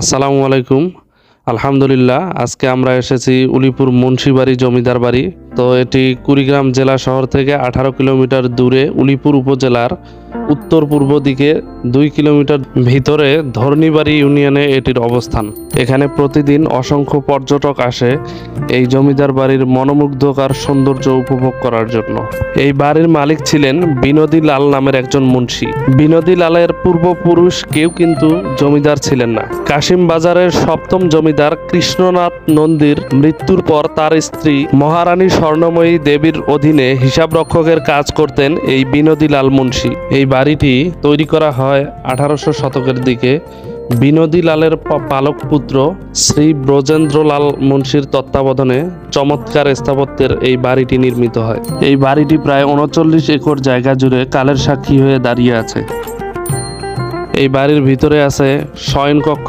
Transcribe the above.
আসসালামু আলাইকুম। আলহামদুলিল্লাহ আজকে আমরা এসেছি উলিপুর মুন্সিবাড়ি জমিদার বাড়ি। তো এটি কুড়িগ্রাম জেলা শহর থেকে আঠারো কিলোমিটার দূরে উলিপুর উপজেলার উত্তর পূর্ব দিকে দুই কিলোমিটার ভিতরে ধর্নিবাড়ি ইউনিয়নে এটির অবস্থান। এখানে প্রতিদিন অসংখ্য পর্যটক আসে এই জমিদার বাড়ির মনোমুগ্ধকার সৌন্দর্য উপভোগ করার জন্য। এই বাড়ির মালিক ছিলেন বিনোদী লাল নামের একজন মুন্সি। বিনোদী লালের পূর্বপুরুষ কেউ কিন্তু জমিদার ছিলেন না। কাশিম বাজারের সপ্তম জমিদার কৃষ্ণনাথ নন্দীর মৃত্যুর পর তার স্ত্রী মহারানী স্বর্ণময়ী দেবীর অধীনে হিসাব রক্ষকের কাজ করতেন এই বিনোদী লাল মুন্সি এই বাড়িটি তৈরি করা হয় আঠারোশো শতকের দিকে। বিনোদী লালের পালক পুত্র শ্রী ব্রজেন্দ্রলাল মুন্সির তত্ত্বাবধানে চমৎকার স্থাপত্যের এই বাড়িটি নির্মিত হয়। এই বাড়িটি প্রায় উনচল্লিশ একর জায়গা জুড়ে কালের সাক্ষী হয়ে দাঁড়িয়ে আছে। এই বাড়ির ভিতরে আছে শয়নকক্ষ